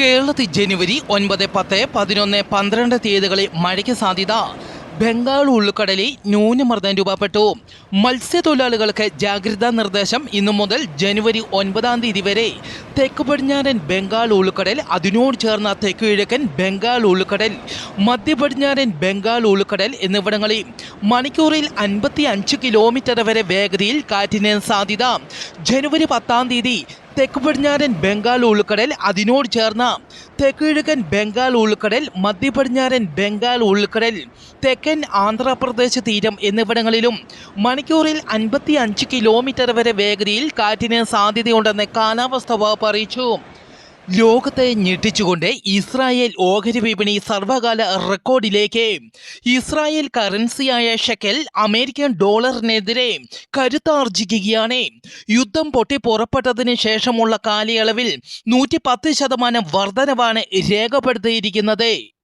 കേരളത്തിൽ ജനുവരി ഒൻപത് പത്ത് പതിനൊന്ന് പന്ത്രണ്ട് തീയതികളിൽ മഴയ്ക്ക് സാധ്യത. ബംഗാൾ ഉൾക്കടലിൽ ന്യൂനമർദ്ദം രൂപപ്പെട്ടു. മത്സ്യത്തൊഴിലാളികൾക്ക് ജാഗ്രതാ നിർദ്ദേശം ഇന്നു മുതൽ ജനുവരി ഒൻപതാം തീയതി വരെ. തെക്ക് പടിഞ്ഞാറൻ ബംഗാൾ ഉൾക്കടൽ അതിനോട് ചേർന്ന തെക്ക് കിഴക്കൻ ബംഗാൾ ഉൾക്കടൽ മധ്യ പടിഞ്ഞാറൻ ബംഗാൾ ഉൾക്കടൽ എന്നിവിടങ്ങളിൽ മണിക്കൂറിൽ അൻപത്തി അഞ്ച് കിലോമീറ്റർ വരെ വേഗതയിൽ കാറ്റിന് സാധ്യത. ജനുവരി പത്താം തീയതി തെക്ക് പടിഞ്ഞാറൻ ബംഗാൾ ഉൾക്കടൽ അതിനോട് ചേർന്ന തെക്ക് കിഴക്കൻ ബംഗാൾ ഉൾക്കടൽ മധ്യ പടിഞ്ഞാറൻ ബംഗാൾ ഉൾക്കടൽ തെക്കൻ ആന്ധ്രാപ്രദേശ് തീരം എന്നിവിടങ്ങളിലും മണിക്കൂറിൽ അൻപത്തി കിലോമീറ്റർ വരെ വേഗതയിൽ കാറ്റിന് സാധ്യതയുണ്ടെന്ന് കാലാവസ്ഥ വകുപ്പ് അറിയിച്ചു. ലോകത്തെ ഞെട്ടിച്ചുകൊണ്ട് ഇസ്രായേൽ ഓഹരി വിപണി സർവകാല റെക്കോർഡിലേക്ക്. ഇസ്രായേൽ കറൻസിയായ ഷെക്കൽ അമേരിക്കൻ ഡോളറിനെതിരെ കരുത്താർജിക്കുകയാണ്. യുദ്ധം പൊട്ടി പുറപ്പെട്ടതിന് ശേഷമുള്ള കാലയളവിൽ നൂറ്റി പത്ത് ശതമാനം വർധനവാണ് രേഖപ്പെടുത്തിയിരിക്കുന്നത്.